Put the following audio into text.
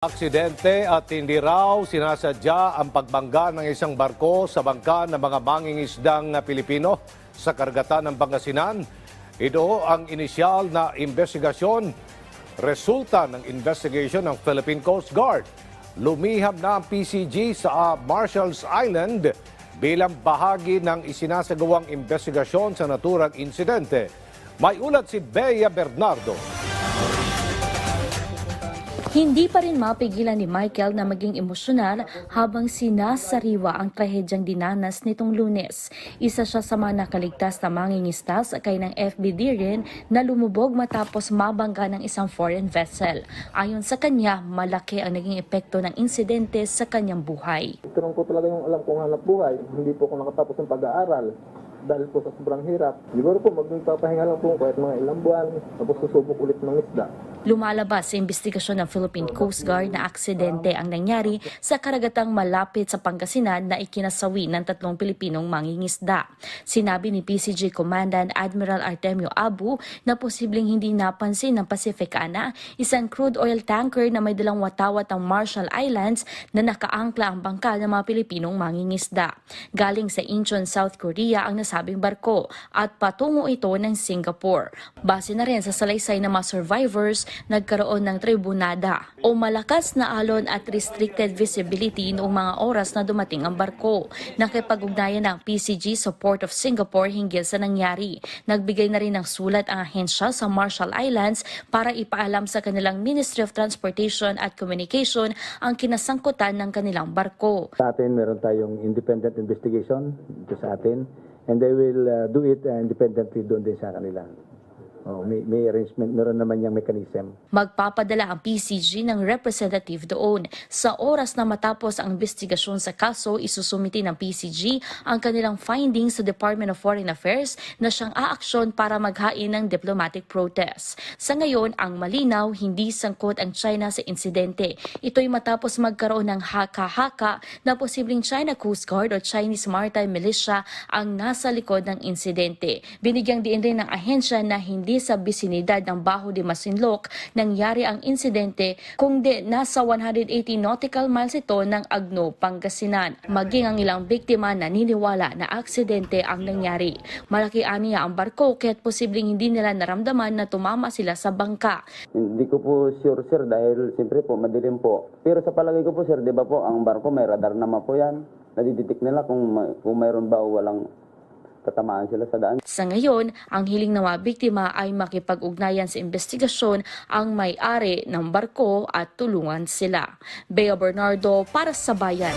Aksidente at hindi raw sinasadya ang pagbangga ng isang barko sa bangka ng mga mangingisdang Pilipino sa karagatan ng Pangasinan. Ito ang inisyal na investigasyon. Resulta ng investigation ng Philippine Coast Guard. Lumiham na ang PCG sa Marshalls Island bilang bahagi ng isinasagawang investigasyon sa naturang insidente. May ulat si Bea Bernardo. Hindi pa rin mapigilan ni Michael na maging emosyonal habang sinasariwa ang trahedyang dinanas nitong lunes. Isa siya sa mga nakaligtas na mangingista sakay ng FBD rin na lumubog matapos mabangga ng isang foreign vessel. Ayon sa kanya, malaki ang naging epekto ng insidente sa kanyang buhay. Ito po talaga yung alam kong hanap buhay. Hindi po ako nakatapos ng pag-aaral dahil po sa sobrang hirap. Siguro po magpapahinga lang po kahit mga ilang buwan tapos susubok ulit ng isda. Lumalabas sa investigasyon ng Philippine Coast Guard na aksidente ang nangyari sa karagatang malapit sa Pangasinan na ikinasawi ng tatlong Pilipinong mangingisda. Sinabi ni PCG Commandant Admiral Artemio Abu na posibleng hindi napansin ng Pacificana isang crude oil tanker na may dalang watawat ng Marshall Islands na nakaangkla ang bangka ng mga Pilipinong mangingisda. Galing sa Incheon, South Korea ang nasabing barko at patungo ito ng Singapore. Base na rin sa salaysay ng mga survivors, nagkaroon ng tribunada o malakas na alon at restricted visibility noong mga oras na dumating ang barko. Nakipag-ugnayan ng PCG sa Port of Singapore hinggil sa nangyari. Nagbigay na rin ng sulat ang ahensya sa Marshall Islands para ipaalam sa kanilang Ministry of Transportation at Communication ang kinasangkutan ng kanilang barko. Sa atin, meron tayong independent investigation dito sa atin and they will uh, do it uh, independently doon din sa kanila. Oh, may, may arrangement, meron naman yung mechanism. Magpapadala ang PCG ng representative doon. Sa oras na matapos ang investigasyon sa kaso, isusumiti ng PCG ang kanilang findings sa Department of Foreign Affairs na siyang aaksyon para maghain ng diplomatic protest. Sa ngayon, ang malinaw, hindi sangkot ang China sa insidente. Ito'y matapos magkaroon ng haka-haka na posibleng China Coast Guard o Chinese Maritime Militia ang nasa likod ng insidente. Binigyang diin rin ng ahensya na hindi sa bisinidad ng Baho de Masinloc nangyari ang insidente kundi nasa 180 nautical miles ito ng Agno, Pangasinan. Maging ang ilang biktima naniniwala na aksidente ang nangyari. Malaki aniya ang barko kaya't posibleng hindi nila naramdaman na tumama sila sa bangka. Hindi ko po sure sir dahil siyempre po madilim po. Pero sa palagay ko po sir, di ba po ang barko may radar naman po yan. Nadidetect nila kung, may- kung mayroon ba o walang tatamaan sila sa daan. Sa ngayon, ang hiling ng mga biktima ay makipag-ugnayan sa investigasyon ang may-ari ng barko at tulungan sila. Bea Bernardo para sa Bayan.